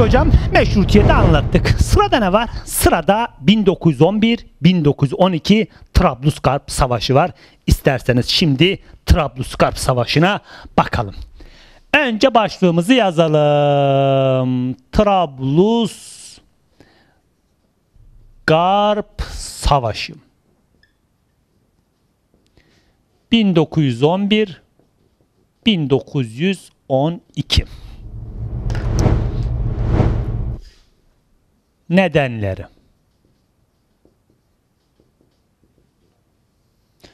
Peki hocam meşrutiyeti anlattık. Sırada ne var? Sırada 1911-1912 Trablusgarp Savaşı var. İsterseniz şimdi Trablusgarp Savaşı'na bakalım. Önce başlığımızı yazalım. Trablusgarp Savaşı. 1911 1912 Nedenleri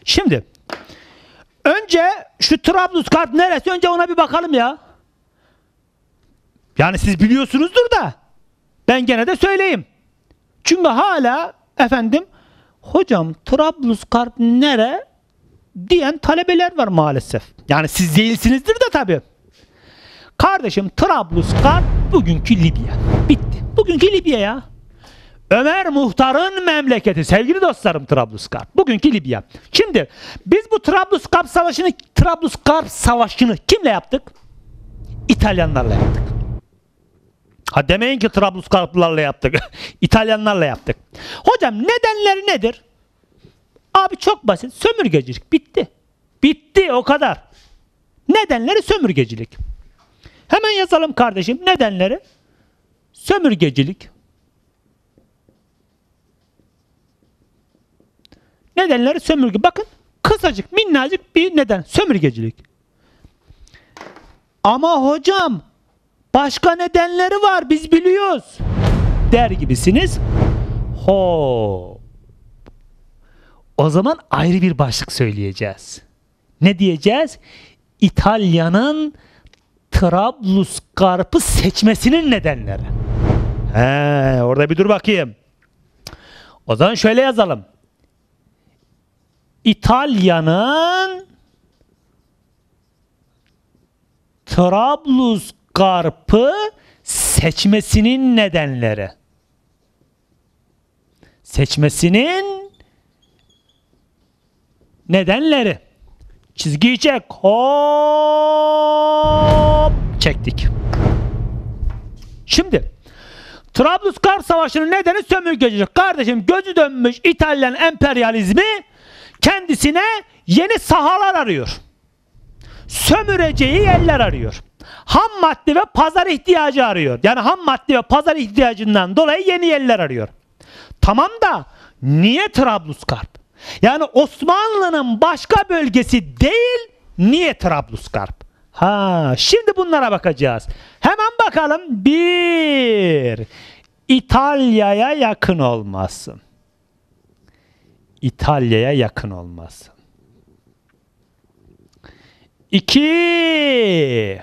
Şimdi önce şu Trablusgarp neresi? Önce ona bir bakalım ya. Yani siz biliyorsunuzdur da ben gene de söyleyeyim. Çünkü hala efendim hocam Trablusgarp nere diyen talebeler var maalesef. Yani siz değilsinizdir de tabii. Kardeşim Trablusgarp bugünkü Libya. Bitti. Bugünkü Libya ya. Ömer Muhtar'ın memleketi. Sevgili dostlarım Trablusgarp. Bugünkü Libya. Şimdi biz bu Trablusgarp savaşını Trablusgarp savaşını kimle yaptık? İtalyanlarla yaptık. Ha demeyin ki Trablusgarplılarla yaptık. İtalyanlarla yaptık. Hocam nedenleri nedir? Abi çok basit. Sömürgecilik. Bitti. Bitti o kadar. Nedenleri sömürgecilik. Hemen yazalım kardeşim. Nedenleri? Sömürgecilik. Nedenleri sömürge. Bakın kısacık minnacık bir neden. Sömürgecilik. Ama hocam başka nedenleri var biz biliyoruz der gibisiniz. Ho. O zaman ayrı bir başlık söyleyeceğiz. Ne diyeceğiz? İtalya'nın Trablusgarp'ı seçmesinin nedenleri. He, orada bir dur bakayım. O zaman şöyle yazalım. İtalya'nın Trablusgarp'ı seçmesinin nedenleri. Seçmesinin nedenleri. Çizgiyi çek. Hop çektik. Şimdi Trablusgarp Savaşı'nın nedeni sömürgecilik. Kardeşim gözü dönmüş İtalyan emperyalizmi kendisine yeni sahalar arıyor. Sömüreceği yerler arıyor. Ham madde ve pazar ihtiyacı arıyor. Yani ham madde ve pazar ihtiyacından dolayı yeni yerler arıyor. Tamam da niye Trablusgarp? Yani Osmanlı'nın başka bölgesi değil, niye Trablusgarp? Ha, şimdi bunlara bakacağız. Hemen bakalım. Bir, İtalya'ya yakın olması. İtalya'ya yakın olması. İki,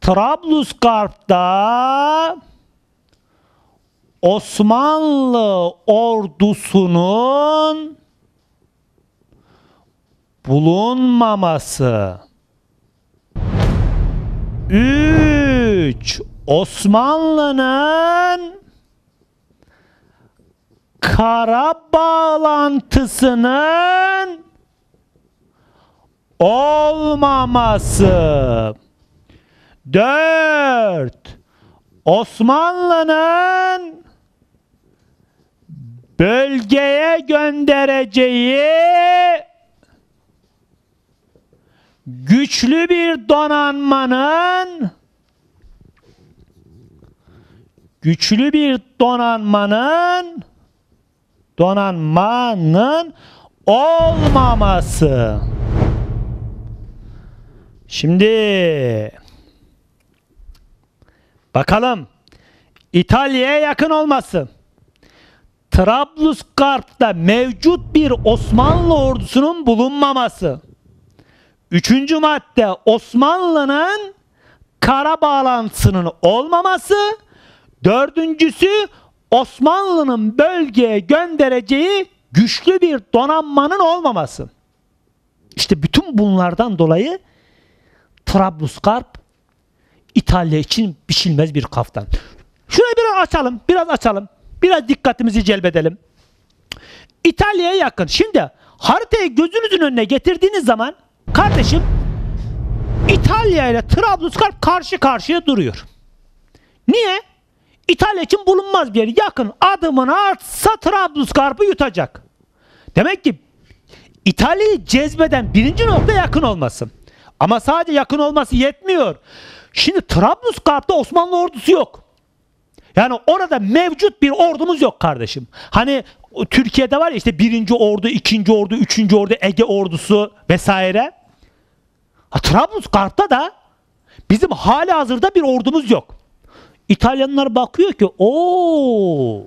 Trablusgarp'ta Osmanlı ordusunun bulunmaması. 3. Osmanlı'nın kara bağlantısının olmaması. 4. Osmanlı'nın bölgeye göndereceği güçlü bir donanmanın güçlü bir donanmanın donanmanın olmaması. Şimdi bakalım İtalya'ya yakın olması. Trablusgarp'ta mevcut bir Osmanlı ordusunun bulunmaması. Üçüncü madde Osmanlı'nın kara bağlantısının olmaması. Dördüncüsü Osmanlı'nın bölgeye göndereceği güçlü bir donanmanın olmaması. İşte bütün bunlardan dolayı Trablusgarp İtalya için biçilmez bir kaftan. Şurayı biraz açalım, biraz açalım. Biraz dikkatimizi celbedelim. İtalya'ya yakın. Şimdi haritayı gözünüzün önüne getirdiğiniz zaman kardeşim İtalya ile Trablusgarp karşı karşıya duruyor. Niye? İtalya için bulunmaz bir yer. Yakın adımını atsa Trablusgarp'ı yutacak. Demek ki İtalya'yı cezbeden birinci nokta yakın olması. Ama sadece yakın olması yetmiyor. Şimdi Trablusgarp'ta Osmanlı ordusu yok. Yani orada mevcut bir ordumuz yok kardeşim. Hani Türkiye'de var ya işte birinci ordu, ikinci ordu, üçüncü ordu, Ege ordusu vesaire. Ha, Trablusgarp'ta da bizim hali hazırda bir ordumuz yok. İtalyanlar bakıyor ki o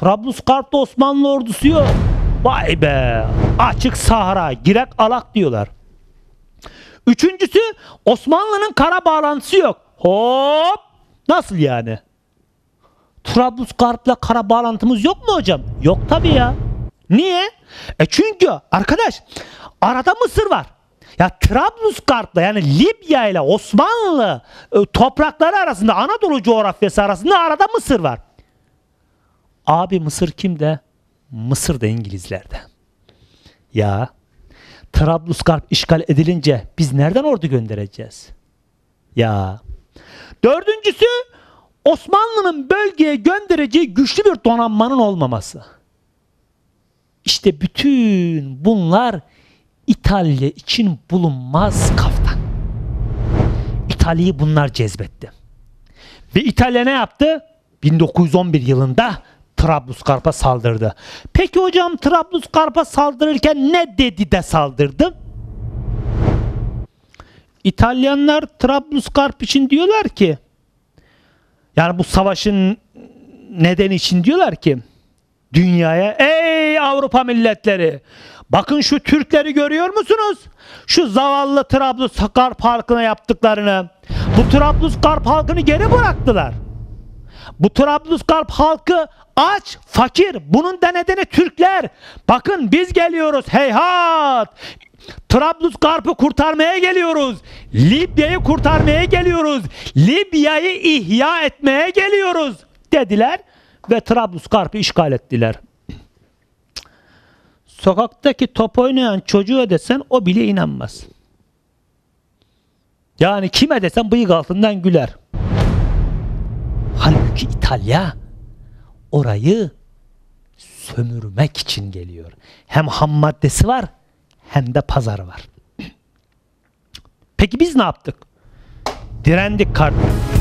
Trablusgarp'ta Osmanlı ordusu yok. Vay be açık sahra girek alak diyorlar. Üçüncüsü Osmanlı'nın kara bağlantısı yok. Hop nasıl yani? Trablusgarp'la kara bağlantımız yok mu hocam? Yok tabii ya. Niye? E çünkü arkadaş arada Mısır var. Ya Trablusgarp'la yani Libya ile Osmanlı e, toprakları arasında Anadolu coğrafyası arasında arada Mısır var. Abi Mısır kimde? Mısır da İngilizlerde. Ya Trablusgarp işgal edilince biz nereden ordu göndereceğiz? Ya. Dördüncüsü Osmanlı'nın bölgeye göndereceği güçlü bir donanmanın olmaması. İşte bütün bunlar İtalya için bulunmaz kaftan. İtalya'yı bunlar cezbetti. Ve İtalya ne yaptı? 1911 yılında Trablusgarp'a saldırdı. Peki hocam Trablusgarp'a saldırırken ne dedi de saldırdı? İtalyanlar Trablusgarp için diyorlar ki yani bu savaşın nedeni için diyorlar ki dünyaya ey Avrupa milletleri bakın şu Türkleri görüyor musunuz? Şu zavallı Trablusgarp halkına yaptıklarını. Bu Trablusgarp halkını geri bıraktılar. Bu Trablusgarp halkı aç, fakir. Bunun da nedeni Türkler. Bakın biz geliyoruz. Heyhat. Trablusgarp'ı kurtarmaya geliyoruz. Libya'yı kurtarmaya geliyoruz. Libya'yı ihya etmeye geliyoruz dediler ve Trablusgarp'ı işgal ettiler. Sokaktaki top oynayan çocuğa desen o bile inanmaz. Yani kime desen bıyık altından güler. Halbuki İtalya orayı sömürmek için geliyor. Hem ham maddesi var hem de pazarı var. Peki biz ne yaptık? Direndik kardeşim.